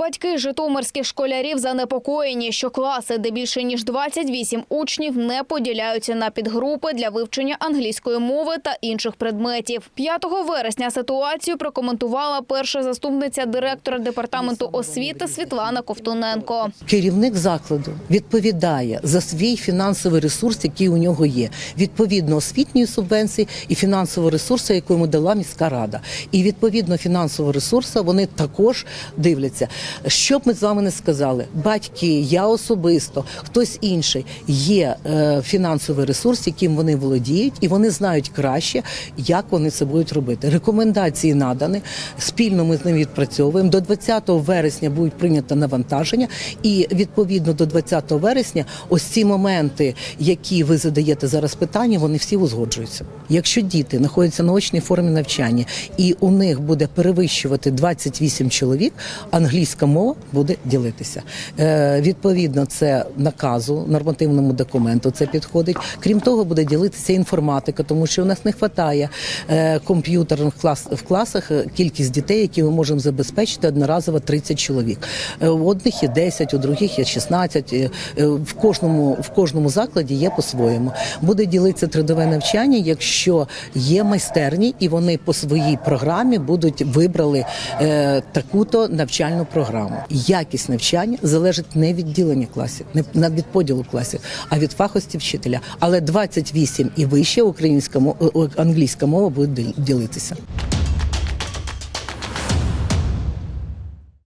Батьки житомирських школярів занепокоєні, що класи, де більше ніж 28 учнів, не поділяються на підгрупи для вивчення англійської мови та інших предметів. 5 вересня ситуацію прокоментувала перша заступниця директора департаменту освіти Світлана Ковтуненко. Керівник закладу відповідає за свій фінансовий ресурс, який у нього є, відповідно освітньої субвенції і фінансового ресурсу, яку йому дала міська рада. І відповідно фінансового ресурсу вони також дивляться. Що б ми з вами не сказали, батьки, я особисто, хтось інший, є е, фінансовий ресурс, яким вони володіють, і вони знають краще, як вони це будуть робити. Рекомендації надані. Спільно ми з ними відпрацьовуємо. До 20 вересня будуть прийнято навантаження, і відповідно до 20 вересня, ось ці моменти, які ви задаєте зараз питання, вони всі узгоджуються. Якщо діти знаходяться на очній формі навчання і у них буде перевищувати 28 чоловік, англійська мова буде ділитися. Е, відповідно, це наказу нормативному документу. Це підходить. Крім того, буде ділитися інформатика, тому що у нас не вистачає е, комп'ютерних клас в класах. е, Кількість дітей, які ми можемо забезпечити одноразово 30 чоловік. У одних є 10, у других є 16. е, е, В кожному в кожному закладі є по-своєму. Буде ділитися трудове навчання, якщо є майстерні, і вони по своїй програмі будуть вибрали е, таку-то навчальну програму. Якість навчання залежить не від ділення класів, не від поділу класів, а від фахості вчителя. Але 28 і вище українська е, англійська мова буде діл- ділитися.